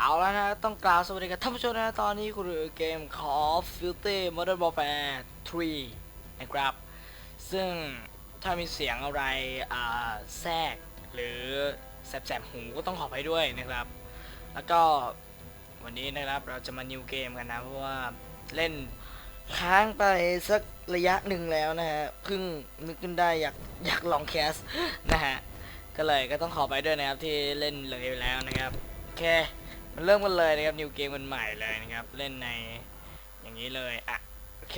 เอาแล้วนะ ต้องกล่าวสวัสดีกับท่านผู้ชมนะ ตอนนี้คุณอยู่เกม Call of Duty Modern Warfare 3 นะครับ ซึ่งถ้ามีเสียงอะไรแทรกหรือแสบๆหูก็ต้องขอไปด้วยนะครับ แล้วก็วันนี้นะครับเราจะมานิวเกมกันนะ เพราะว่าเล่นค้างไปสักระยะหนึ่งแล้วนะฮะเพิ่งนึกขึ้นได้อยากอยากลองแคสนะฮะก็เลยก็ต้องขอไปด้วยนะครับที่เล่นเลยไปแล้วนะครับ โอเค มันเริ่มกันเลยนะครับนิวเกมกันใหม่เลยนะครับ เล่นในอย่างนี้เลย อะ โอเค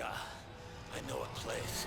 Ah, I know a place.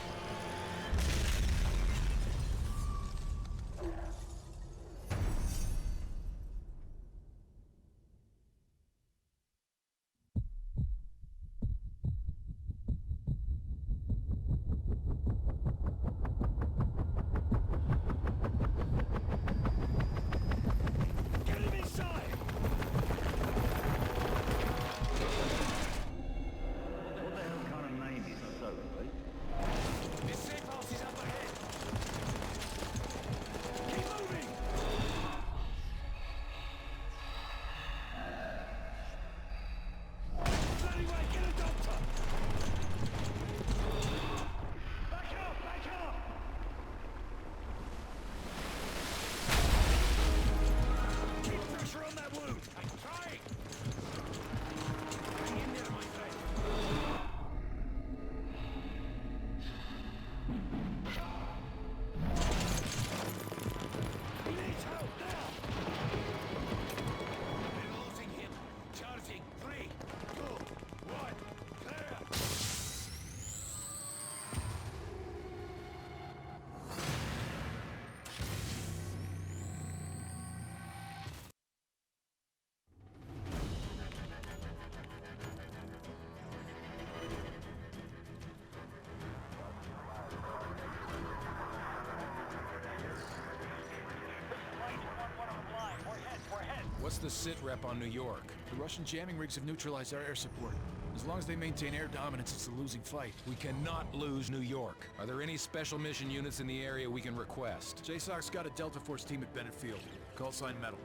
What's the sit rep on New York? The Russian jamming rigs have neutralized our air support. As long as they maintain air dominance, it's a losing fight. We cannot lose New York. Are there any special mission units in the area we can request? JSOC's got a Delta Force team at Bennett Field. Call sign Metal.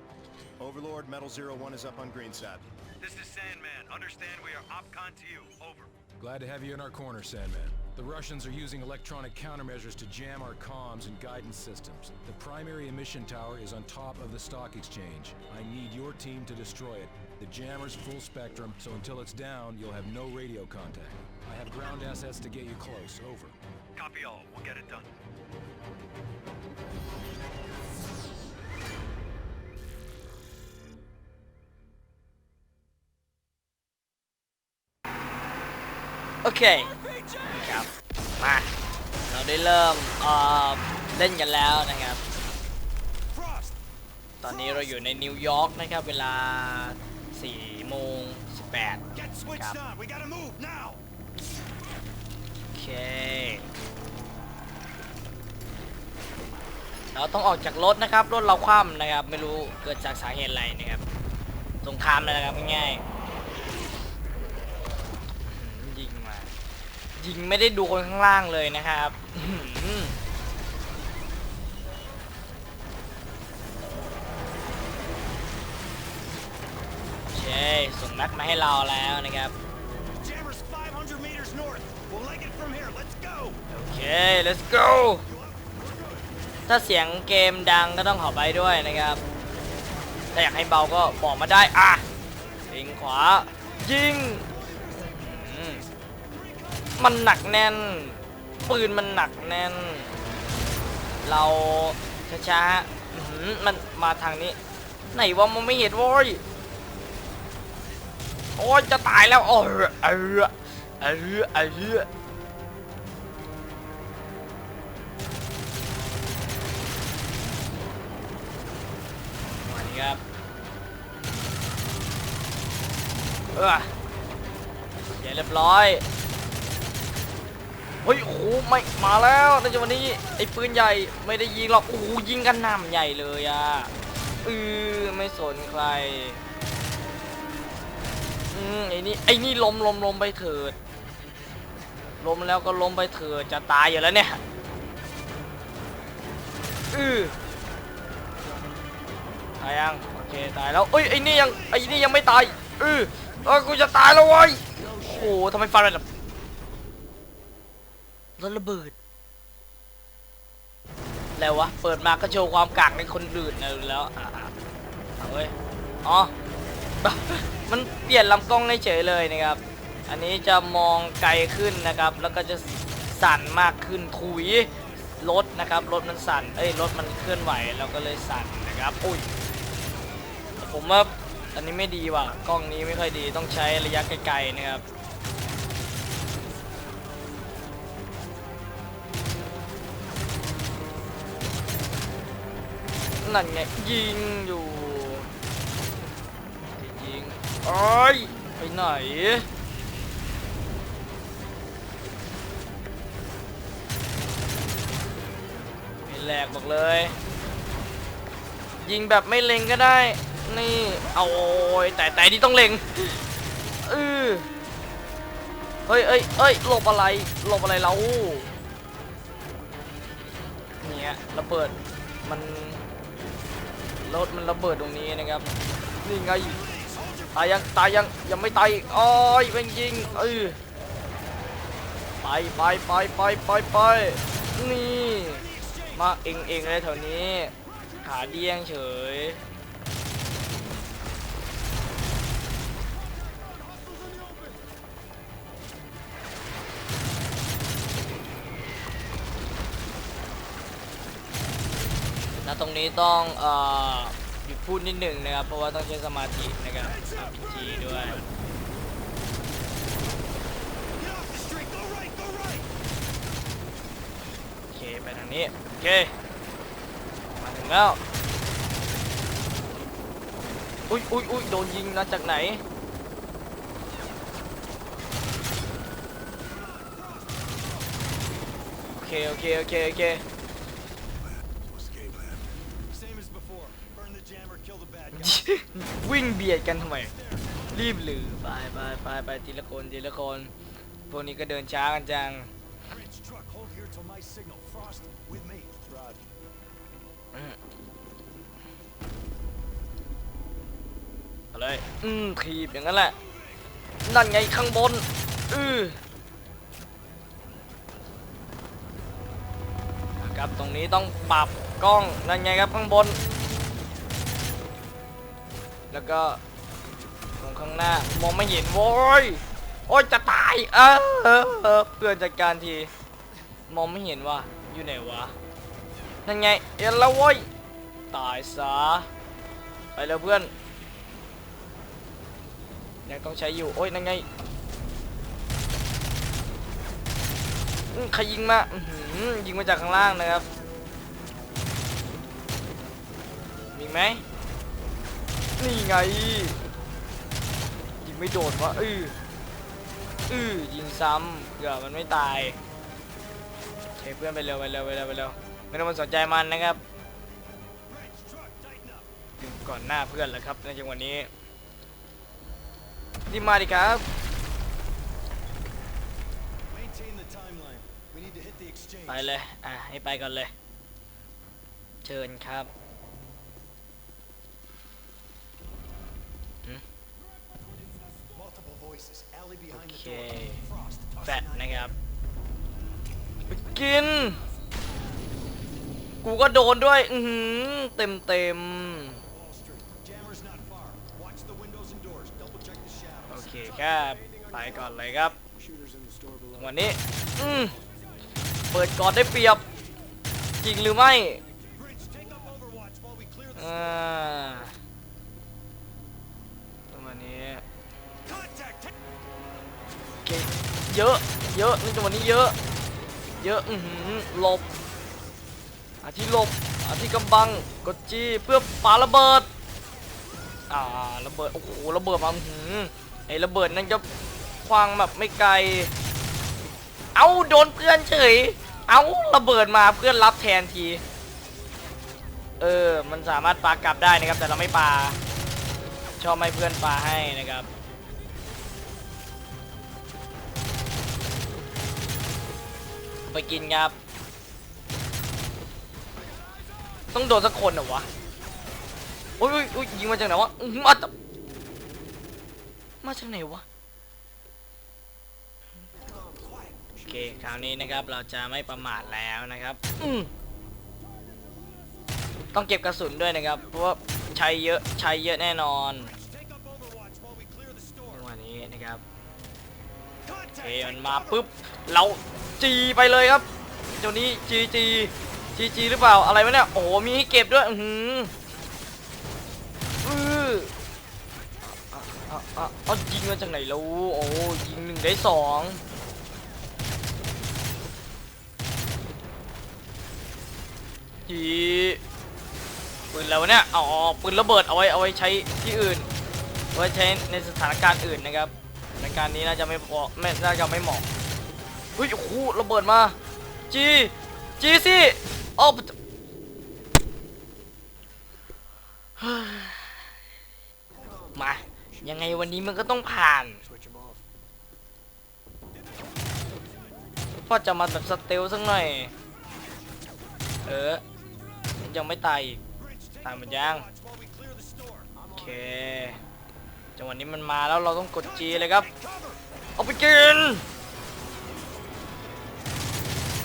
Overlord, Metal Zero One is up on Greenside. This is Sandman. Understand we are OPCON to you. Over. Glad to have you in our corner, Sandman. The Russians are using electronic countermeasures to jam our comms and guidance systems. The primary emission tower is on top of the stock exchange. I need your team to destroy it. The jammer's full spectrum, so until it's down, you'll have no radio contact. I have ground assets to get you close. Over. Copy all. We'll get it done. Okay. มา เราได้เริ่มเอ่อเล่นกันแล้วนะครับ Frost! ตอนนี้เราอยู่ในนิวยอร์กนะครับเวลา4โมง18 Get switched Cap. on! We gotta move now! โอเค เราต้องออกจากรถนะครับ รถเราคว่ำนะครับ ไม่รู้เกิดจากสาเหตุอะไรนะครับ สงครามเลยนะครับง่ายๆยิงมา ยิงไม่ได้ดูคนข้างล่างเลยนะครับอื้อหือโอเคส่งนักมาให้เราแล้วนะครับ Jammer's 500 meters north. We'll leg it from here. Let's go! โอเค let's go ถ้าเสียงเกมดังก็ต้องขอไปด้วยนะครับ ถ้าอยากให้เบาก็บอกมาได้ อะยิงขวา ยิงอื้อหือ มันหนักแน่น ปืนมันหนักแน่น เราช้าๆอื้อหือมันมาทางนี้ ไหนวะมันไม่เห็นโว้ยโอ้ยจะตายแล้วโอ้ยเออเออเออมาดีครับเอออย่าเรียบร้อย เฮ้ยโอ้โหไม่มาแล้วในจังหวะนี้ไอ้ปืนใหญ่ไม่ได้ยิงหรอกโอ้โหยิงกันหนำใหญ่เลยอะเออไม่สนใครอืมไอ้นี่ไอ้นี่ล้มล้มล้มไปเถิดล้มแล้วก็ล้มไปเถิดจะตายอยู่แล้วเนี่ยอือตายยังโอเคตายแล้วเอ้ยไอ้นี่ยังไอ้นี่ยังไม่ตายเออเออกูจะตายแล้วเว้ยโอ้โหทำไมฟันมันแบบ รถระเบิดแล้ววะ เปิดมาก็โชว์ความกากในคนอื่นนะแล้วอะเอาเว้ยอ๋อ มันเปลี่ยนลำกล้องเฉยเลยนะครับ อันนี้จะมองไกลขึ้นนะครับ แล้วก็จะสั่นมากขึ้นถุยรถนะครับรถมันสั่นเอ้ยรถมันเคลื่อนไหวเราก็เลยสั่นนะครับอุ้ยผมว่าอันนี้ไม่ดีว่ะกล้องนี้ไม่ค่อยดีต้องใช้ระยะไกลๆนะครับ นั่นไงยิงอยู่ยิงโอ้ยไปไหนไม่แหลกบอกเลย ยิงแบบไม่เล็งก็ได้ นี่เอาโอ้ยแต่แต่ที่ต้องเล็งเออเฮ้ยเอ้ยเอ้ยหลบอะไรหลบอะไรเราเนี่ยระเบิดมัน รถมันระเบิดตรงนี้นะครับนี่ไงตายยังตายยังยังไม่ตายอีกอ้อยแม่งยิงเออไปไปไปไปไปไปนี่มาเองเองเลยแถวนี้ขาเดี้ยงเฉย ณตรงนี้ต้องเอ่อหยุดพูดนิดหนึ่งนะครับ เพราะว่าต้องใช้สมาธินะครับ RPG ด้วยโอเคไปทางนี้ โอเค มาถึงแล้ว อุ้ยอุ้ยอุ้ยโดนยิงมาจากไหนโอเคโอเคโอเคโอเค วิ่งเบียดกันทำไม รีบหรือไปไปไปไปทีละคนทีละคน พวกนี้ก็เดินช้ากันจัง Bridge truck, hold here till my signal. Frost, with me. Rod. เอาเลยอืมถีบอย่างนั้นแหละ นั่นไงข้างบน อือครับตรงนี้ต้องปรับกล้องนั่นไงครับข้างบน แล้วก็ตรงข้างหน้ามองไม่เห็นโว้ยโอ้ยจะตายเออเออเออเพื่อนจัดการทีมองไม่เห็นว่าอยู่ไหนวะนั่นไงเห็นแล้วโว้ยตายซะไปแล้วเพื่อนยังต้องใช้อยู่โอ้ยนั่นไงใครยิงมายิงมาจากข้างล่างนะครับมีไหม นี่ไง ยิงไม่โดนวะอืออือยิงซ้ำเผื่อมันไม่ตายโอเคเพื่อนไปเร็วไปเร็วไปเร็วไปเร็วไม่ต้องมาสนใจมันนะครับอยู่ก่อนหน้าเพื่อนแล้วครับในจังหวะนี้รีบมาดิครับ Maintain the timeline. We need to hit the exchange. ไปเลย อะให้ไปก่อนเลย เชิญครับ โอ behind เค the door. Frost, toss แฟ a ด nine. นะครับไปกิน กูก็โดนด้วย อือหือเต็มเต็ม Wall Street. Jammer's not far. Watch the windows and doors. Double check the ๆโอ shadows. เคครับไปก่อนเลยครับ Shooters in the store below. วันนี้อืมเปิดก่อนได้เปรียบ จริงหรือไม่ Bridge, take เคเยอะ เยอะในจังหวะนี้เยอะ เยอะ อือหือหลบหาที่หลบหาที่กำบัง กดจีเพื่อปาระเบิด อ่า ระเบิด โอ้โห ระเบิดมาหือไอระเบิดนั่นจะคว้างแบบไม่ไกล เอาโดนเพื่อนเฉย เอาระเบิดมาเพื่อนรับแทนที เออ มันสามารถปากลับได้นะครับ แต่เราไม่ปา ชอบให้เพื่อนปาให้นะครับ ไปกินครับ ต้องโดนสักคนเหรอวะโอ้ยโอ้ยโอ้ยยิงมาจากไหนวะอื้อหือมาจากมาจากไหนวะโอเคคราวนี้นะครับเราจะไม่ประมาทแล้วนะครับอืมต้องเก็บกระสุนด้วยนะครับ เพราะว่าใช้เยอะใช้เยอะแน่นอน Take up Overwatch while we clear the store. จังหวะนี้นะครับโอ Contact! เคมันมาปุ๊บเรา จีไปเลยครับเจ้านี้จีจีจีจีหรือเปล่าอะไรวะเนี่ยโอ้มีให้เก็บด้วยอือออืออะอะอะเอายิงมาจากไหนแล้วโอ้ยิงหนึ่งได้สองจีปืนแล้วเนี่ยอ๋อปืนระเบิดเอาไว้เอาไว้ใช้ที่อื่นเอาไว้ใช้ในสถานการณ์อื่นนะครับสถานการณ์นี้น่าจะไม่พอไม่น่าจะไม่เหมาะ ฮ้ยโอ้โหระเบิดมาจีจีสิอ้อปะเฮ้ยมายังไงวันนี้มันก็ต้องผ่าน Switch him off. ก็จะมาแบบสเตลสักหน่อย เออ ยังไม่ตายอีกตายหมดยังโอเคจังหวะนี้มันมาแล้วเราต้องกดจีเลยครับ เอาไปกิน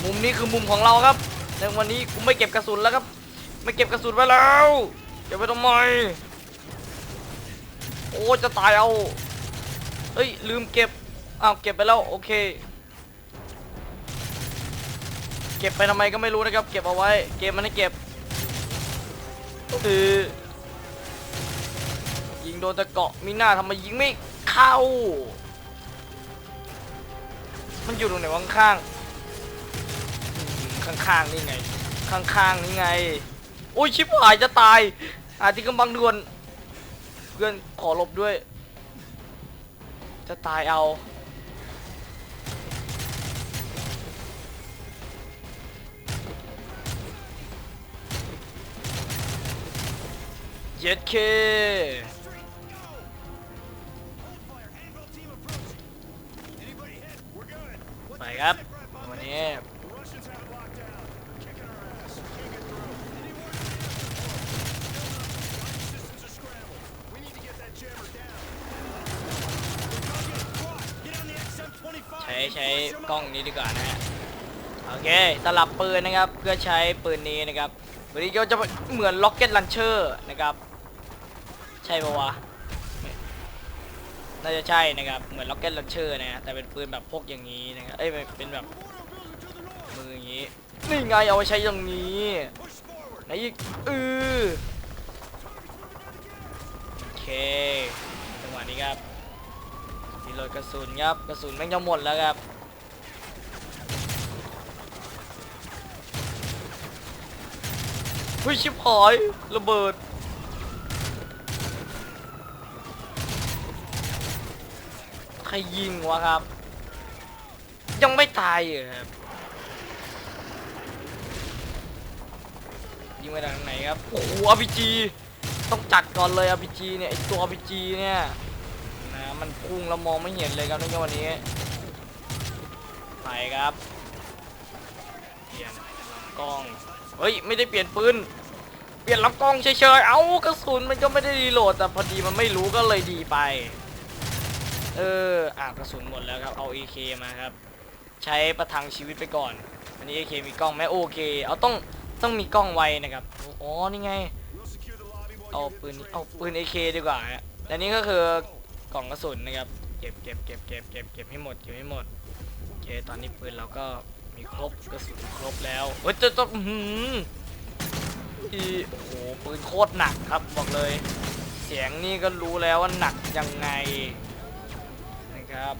มุมนี้คือมุมของเราครับในวันนี้กูไม่เก็บกระสุนแล้วครับ ไม่เก็บกระสุนไว้แล้วเก็บไว้ทำไมโอ้จะตายเอาเฮ้ยลืมเก็บอ้าวเก็บไปแล้วโอเค เก็บไปทำไมก็ไม่รู้นะครับ เก็บเอาไว้เกมมันให้เก็บคือยิงโดนตะเกาะมีหน้าทำไมยิงไม่เข้า มันอยู่ตรงไหนวะข้าง ข้างๆนี่ไง ข้างๆนี่ไง โอ้ยชิบหายจะตายอาที่กำบังด่วน เพื่อนขอหลบด้วย จะตายเอา เย็ดเคไปครับวันนี้ ใช้กล้องนี้ดีกว่านะฮะโอเคสลับปืนนะครับเพื่อใช้ปืนนี้นะครับวันนี้ก็จะเหมือนล็อกเก็ตลันเชอร์นะครับ ใช่ปะวะน่าจะใช่นะครับเหมือนล็อกเก็ตลันเชอร์นะแต่เป็นปืนแบบพกอย่างนี้นะครับเอ้ยเป็นแบบมืออย่างนี้นี่ไงเอาไว้ใช้อย่างนี้ไหนอีกเออโอเคจังหวะนี้ครับ โหลดกระสุนครับกระสุนแม่งจะหมดแล้วครับเฮ้ยชิบหายระเบิดใครยิงวะครับ ยังไม่ตายเหรอครับยิงไปทางไหนครับโอ้โห RPG ต้องจัดก่อนเลย RPG เนี่ยไอตัว RPG เนี่ย มันพุ่งแล้วมองไม่เห็นเลยครับในวันนี้ไปครับเปลี่ยนกล้องเฮ้ยไม่ได้เปลี่ยนปืนเปลี่ยนลำกล้องเฉยๆ เอากระสุนมันก็ไม่ได้รีโหลดแต่พอดีมันไม่รู้ก็เลยดีไป เอออะกระสุนหมดแล้วครับ เอา AK มาครับ ใช้ประทังชีวิตไปก่อน อันนี้ AK มีกล้องไหมโอเค เอาต้องต้องมีกล้องไวนะครับ อ๋อ นี่ไง เอาปืน เอาปืน AK ดีกว่าฮะและนี่ก็คือ กล่องกระสุนนะครับ เก็บเก็บเก็บเก็บเก็บเก็บให้หมดเก็บให้หมดโอเคตอนนี้ปืนเราก็มีครบกระสุนครบแล้วเฮ้ยจะจะอื้อหืออีโอ้โหปืนโคตรหนักครับบอกเลย เสียงนี่ก็รู้แล้วว่าหนักยังไงนะครับ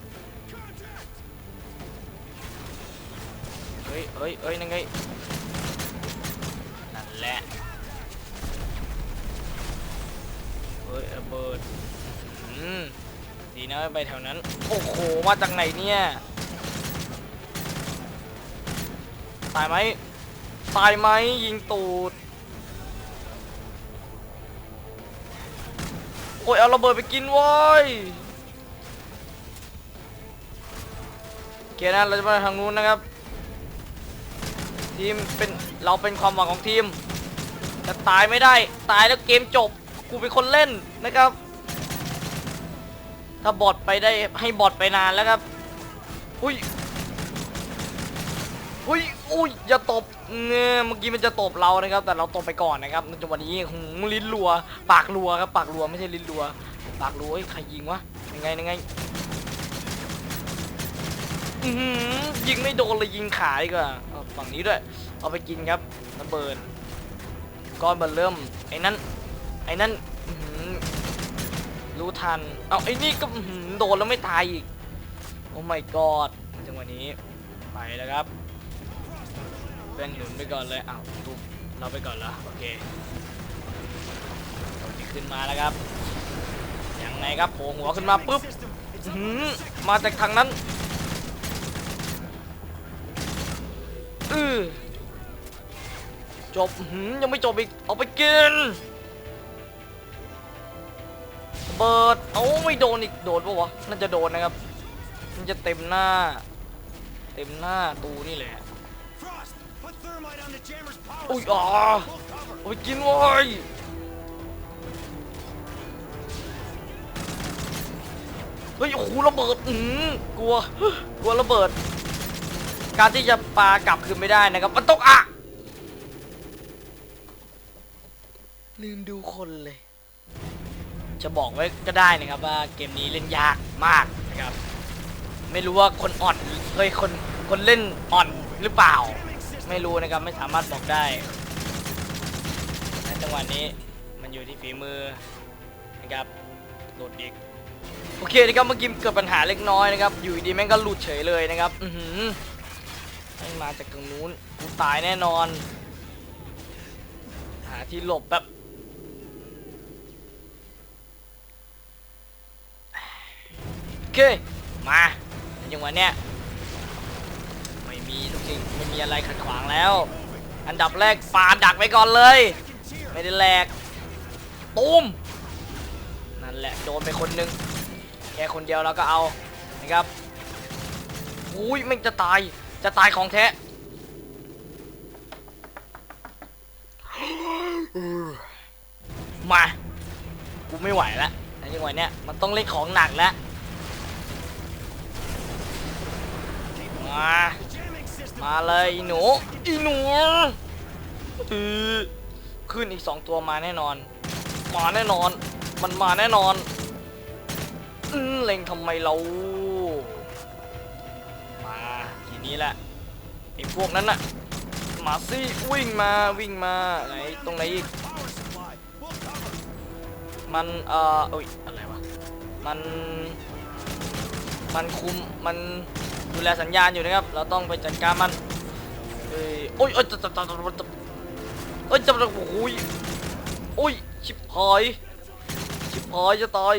เฮ้ยเฮ้ยเฮ้ยนั่นไงนั่นแหละเฮ้ยระเบิดอืม ดีนะไปแถวนั้น โอ้โห มาจากไหนเนี่ย ตายไหม ตายไหมยิงตูด โอ้ยเอาระเบิดไปกินว้ยโอเคนะเราจะไปทางนู้นนะครับ ทีมเป็นเราเป็นความหวังของทีมแต่ตายไม่ได้ตายแล้วเกมจบกูเป็นคนเล่นนะครับ ถ้าบอทไปได้ให้บอทไปนานแล้วครับอุ้ยอุ้ยอุ้ยอย่าตบเงี้ยเมื่อกี้มันจะตบเรานะครับ แต่เราตบไปก่อนนะครับในจังหวะนี้หูลิ้นรัว ปากรัวครับปากรัวไม่ใช่ลิ้นรัว ปากรัวใครยิงวะยังไงยังไงยิงไม่โดนเลยยิงขาดีกว่าฝั่งนี้ด้วย เอาไปกินครับระเบิดก้อนเบอร์เริ่มไอ้นั่นไอ้นั่น รู้ทัน เอาไอ้นี่ก็โดนแล้วไม่ตายอีก โอ้ my god จังหวะนี้ ไปแล้วครับ เป็นหนุนไปก่อนเลยอ้าวทุบเราไปก่อนเหรอโอเคตัวนี้ขึ้นมาแล้วครับ ยังไงครับโผล่หัวขึ้นมาปุ๊บมาจากทางนั้นอือจบอยังไม่จบอีก เอาไปกิน เบิดเอาไม่โดนอีกโดนปะวะน่าจะโดนนะครับ มันจะเต็มหน้า เต็มหน้าตูนี่แหละอุ้ยอ๋อ We'll cover. เอาไปกินว้ยเฮ้ยโอ้โหระเบิดอืมกลัวกลัวระเบิด การที่จะปากลับคือไม่ได้นะครับมันตกอะลืมดูคนเลย จะบอกไว้ก็ได้นะครับว่าเกมนี้เล่นยากมากนะครับ ไม่รู้ว่าคนอ่อนเฮ้ยคนคนเล่นอ่อนหรือเปล่า ไม่รู้นะครับไม่สามารถบอกได้ในจังหวะนี้มันอยู่ที่ฝีมือนะครับหลุดอีกโอเคนะครับเมื่อกี้เกิดปัญหาเล็กน้อยนะครับ อยู่ดีแม่งก็หลุดเฉยเลยนะครับ อือหือแม่งมาจากตรงนู้นกูตายแน่นอน หาที่หลบแบบโอ เค มาในจังหวะเนี้ยไม่มีทุกสิ่งไม่มีอะไรขัดขวางแล้ว อันดับแรกปาดักไว้ก่อนเลย ไม่ได้แหลกตูมนั่นแหละโดนไปคนนึงแค่คนเดียวเราก็เอานะครับอุ้ยม่งจะตายจะตายของแท้มา กูไม่ไหวแล้วในจังหวะเนี้ยมันต้องเล่นของหนักแล้ว มา มาเลยอีหนูอีหนูอือขึ้นอีกสองตัวมาแน่นอน มาแน่นอน มันมาแน่นอนอืเล็งทำไมเรา มาทีนี้แหละไอ้พวกนั้นน่ะมาสิวิ่งมาวิ่งมาไหนตรงไหนอีกมันเอ่ออุ้ยอะไรวะมันมันคุมมัน ดูแลสัญญาณอยู่นะครับ เราต้องไปจัดการมันเอ้ยโอ้ยโอ้ยจะจะจะจะจะเอ้ยจะจะโอ้ยโอ้ยชิบหายชิบหายจะตาย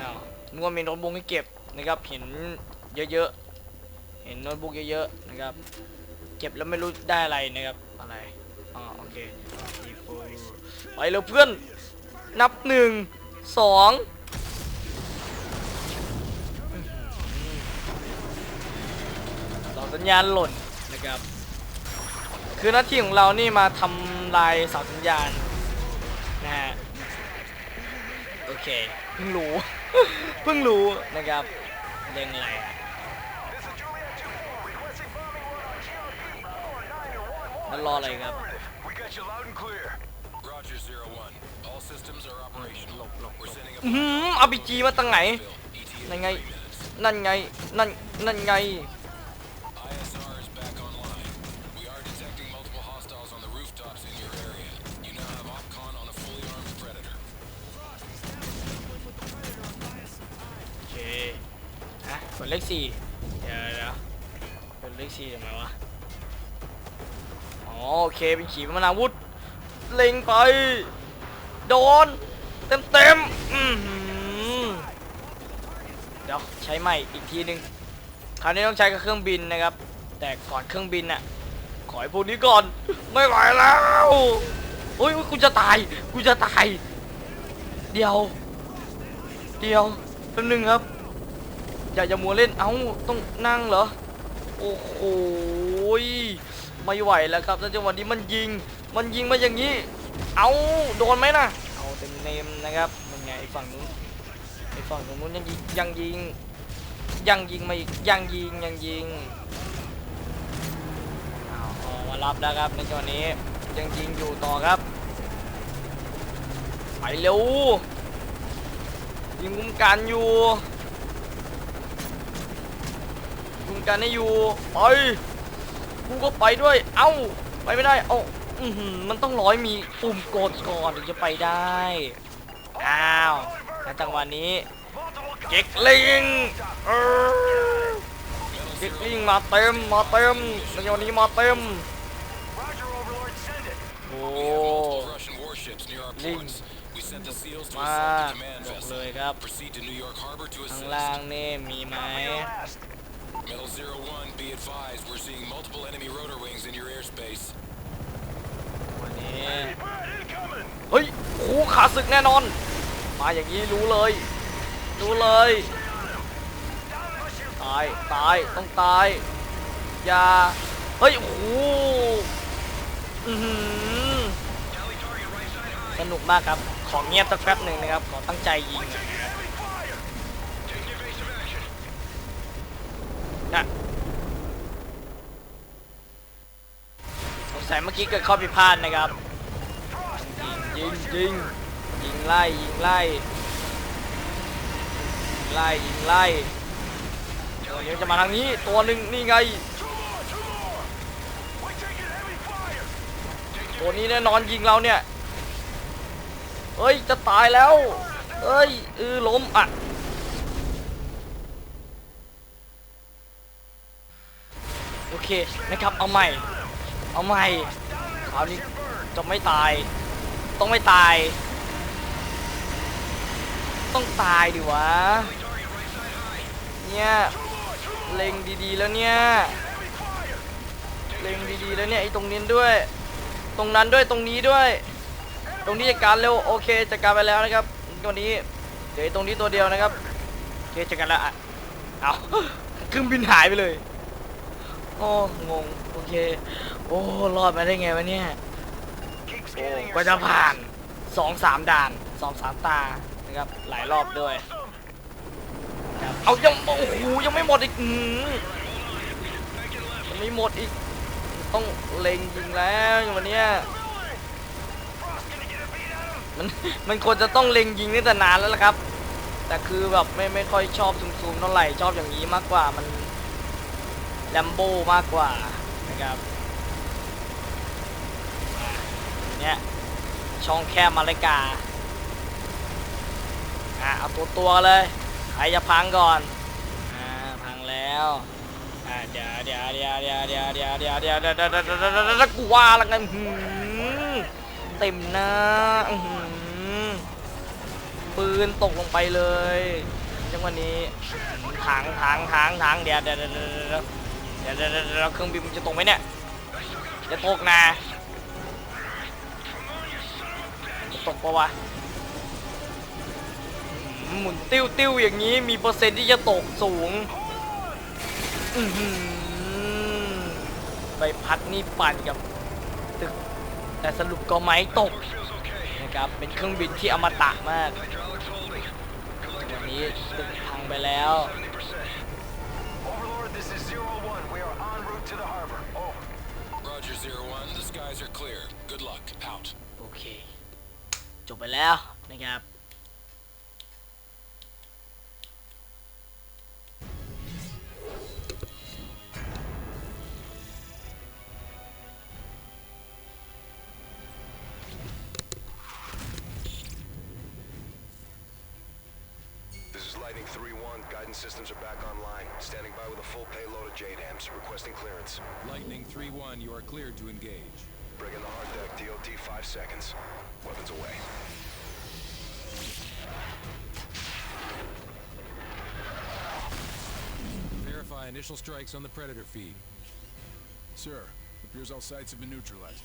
อ้าวนึกว่ามีโน้ตบุ๊กให้เก็บนะครับเห็นเยอะๆเห็นโน้ตบุ๊กเยอะๆนะครับเก็บแล้วไม่รู้ได้อะไรนะครับอะไรอ๋อโอเคไปเร็วเพื่อนนับหนึ่งสอง สาสัญญาณหล่นนะครับ คือหน้าที่ของเรานี่มาทำลายเสาสัญญาณนะฮะโอเคเพิ่งรู้ เพิ่งรู้นะครับเรื่องอะไรอะแล้วรออะไรครับ We got you loud and clear. Roger, Zero One. All systems are operational. We're sending a อือหือเอาบีจีมาตั้งไหน ETA นั่นไง นั่นไง นั่น นั่นไง เลขสี่เดี๋ยวเดี๋ยวกดเลขสี่ทำไมวะอ๋อโอเคเป็นขีปนาวุธ เล็งไป โดน เต็มเต็มๆอื้อหือเดี๋ยวใช้ใหม่อีกทีหนึ่งคราวนี้ต้องใช้กับเครื่องบินนะครับ แต่ก่อนเครื่องบินน่ะ ขอให้พวกนี้ก่อน ไม่ไหวแล้วโอ้ยกูจะตาย กูจะตาย เดียว เดียวแป๊บนึงครับ อย่าอย่ามัวเล่น เอ้า ต้องนั่งเหรอ โอ้โหไม่ไหวแล้วครับจังหวะนี้มันยิง มันยิงมาอย่างนี้ เอาโดนไหมนะเอาเต็มเนมนะครับมันไงไอ้ฝั่งนู้นไอ้ฝั่งตรงนู้นยังยิงยังยิงยังยิงมาอีกยังยิงยังยิงเอาออกมารับแล้วครับในจังหวะนี้ยังยิงอยู่ต่อครับไปเร็วยิงมุมกันอยู่ คุม กันให้อยู่ไปกูก็ไปด้วย เอ้า ไปไม่ได้ เอ้ามันต้องร้อยมีปุ่มกดก่อนถึงจะไปได้ อ้าวในจังหวะนี้เก็กลิงเก็กลิงมาเต็ม มาเต็มในจังหวะนี้มาเต็ม โอ้ลิงมาเลยครับ ข้างล่างนี่มีไหม Metal Zero One, be advised, we're seeing multiple enemy rotor wings in your airspace. วันนี้ Bird incoming. เฮ้ยโอ้โหขาศึกแน่นอน มาอย่างนี้รู้เลย รู้เลย ตาย ตาย ต้องตาย อย่า เฮ้ย โอ้โหอื้อหือสนุกมากครับ ขอเงียบสักแป๊บหนึ่งนะครับ ขอตั้งใจยิงนะ สงสัยเมื่อกี้เกิดข้อผิดพลาดนะครับ ยิงยิงยิงไล่ยิงไล่ยิงไล่ยิงไล่ตัวนี้จะมาทางนี้ตัวหนึ่งนี่ไง ตัวนี้แน่นอนยิงเราเนี่ยเฮ้ยจะตายแล้วเฮ้ยเออล้มอะโอ เคนะครับเอาใหม่ เอาใหม่คราวนี้จะไม่ตาย ต้องไม่ตาย ต้องตายดิวะเนี่ยเล็งดีๆแล้วเนี่ยเล็งดีๆแล้วเนี่ยไอ้ตรงนี้ด้วย ตรงนั้นด้วยตรงนี้ด้วย ตรงนี้จัดการเร็วโอเคจัดการไปแล้วนะครับตัวนี้เดี๋ยวตรงนี้ตัวเดียวนะครับโอเคจัดการแล้วอะเอาเครื่องบินหายไปเลย อ้งงโอเค โอ้รอดมาได้ไงวะเนี่ยโอ้ก็จะผ่านสองสามด่านสองสามตานะครับหลายรอบด้วยครับเอายังโอ้โหยังไม่หมดอีกอืมยังไม่หมดอีก ต้องเล็งยิงแล้ววันเนี้ยมันมันควรจะต้องเล็งยิงตั้งแต่นานแล้วล่ะครับ แต่คือแบบไม่ไม่ค่อยชอบซูมๆเท่าไหร่ชอบอย่างนี้มากกว่ามัน แลมโบมากกว่านะครับเนี่ยช่องแคบมาเลกาอะเอาตัวตัวเลยใครจะพังก่อนอ่าพังแล้วอ่าเดี๋ยวเดี๋ยวเดี๋ยวเดี๋ยวเดี๋ยวเดี๋ยวเดี๋ยวเดี๋ยวเดี๋ยวเดี๋ยวเดี๋ยวเดี๋ยวเดี๋ยวเดี๋ยวกูว่าและกันหืมเต็มหน้าปืนตกลงไปเลยจังวะนี้ทางทางทางทางเดี๋ยวเดี๋ยวเดี๋ยว เดี๋ยวเดี๋ยวเดี๋ยวเครื่องบินมันจะตกไหมเนี่ยจะตกนะตกปะวะหมุนติ้วติ้วอย่างนี้มีเปอร์เซ็นต์ที่จะตกสูงอื้อหือใบพัดนี่ปั่นกับตึก แต่สรุปก็ไม่ตกนะครับเป็นเครื่องบินที่อมตะมากวันนี้ตึกพังไปแล้ว Good luck. Out. โอเค จบไปแล้วนะครับ This is Lightning 3-1. Guidance systems are back online. Standing by with a full payload of JDAMs. Requesting clearance. Lightning 3-1, you are cleared to engage. Bring in the hard deck. DOT 5 seconds. Weapons away. Verify initial strikes on the Predator feed. Sir, appears all sites have been neutralized.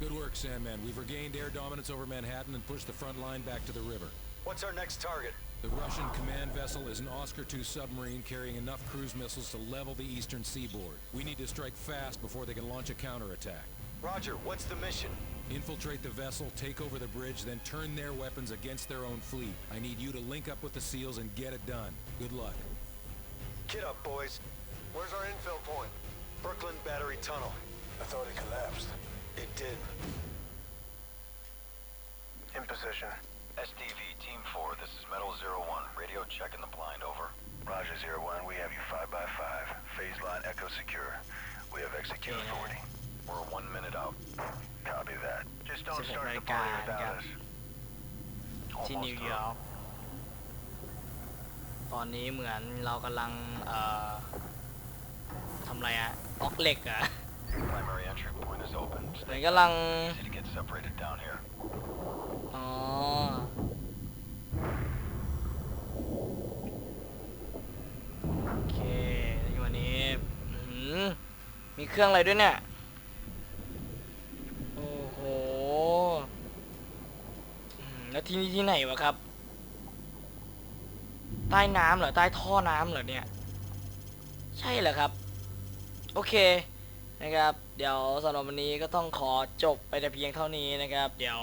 Good work, Sandman. We've regained air dominance over Manhattan and pushed the front line back to the river. What's our next target? The Russian command vessel is an Oscar II submarine carrying enough cruise missiles to level the eastern seaboard. We need to strike fast before they can launch a counterattack. Roger, what's the mission? Infiltrate the vessel, take over the bridge, then turn their weapons against their own fleet. I need you to link up with the SEALs and get it done. Good luck. Get up, boys. Where's our infill point? Brooklyn Battery Tunnel. I thought it collapsed. It did. In position. SDV, Team 4, this is Metal Zero One. Radio checking the blind, over. Roger, Zero One. We have you 5 by 5 Phase line Echo secure. We have execute Yeah. authority. We're one minute out. Copy that. Just don't Signal start the right party guy, without yeah. us. ที่ Almost นิวย through. อร์กตอนนี้เหมือนเรากำลัง เอ่อทำอะไรอะออกเหล็กอะ Primary entry point is open. เหมือน Stay กำลัง มีเครื่องอะไรด้วยเนี่ย โอ้โห แล้วที่นี่ที่ไหนวะครับ ใต้น้ำเหรอ ใต้ท่อน้ำเหรอเนี่ย ใช่เหรอครับ โอเคนะครับ เดี๋ยวสำหรับวันนี้ก็ต้องขอจบไปแต่เพียงเท่านี้นะครับ เดี๋ยว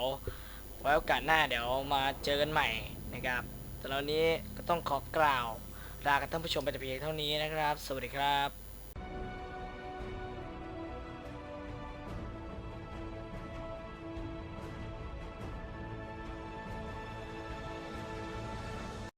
ไว้โอกาสหน้าเดี๋ยวมาเจอกันใหม่นะครับสำหรับวันนี้ก็ต้องขอกล่าวลากับท่านผู้ชมไปแต่เพียงเท่านี้นะครับ สวัสดีครับ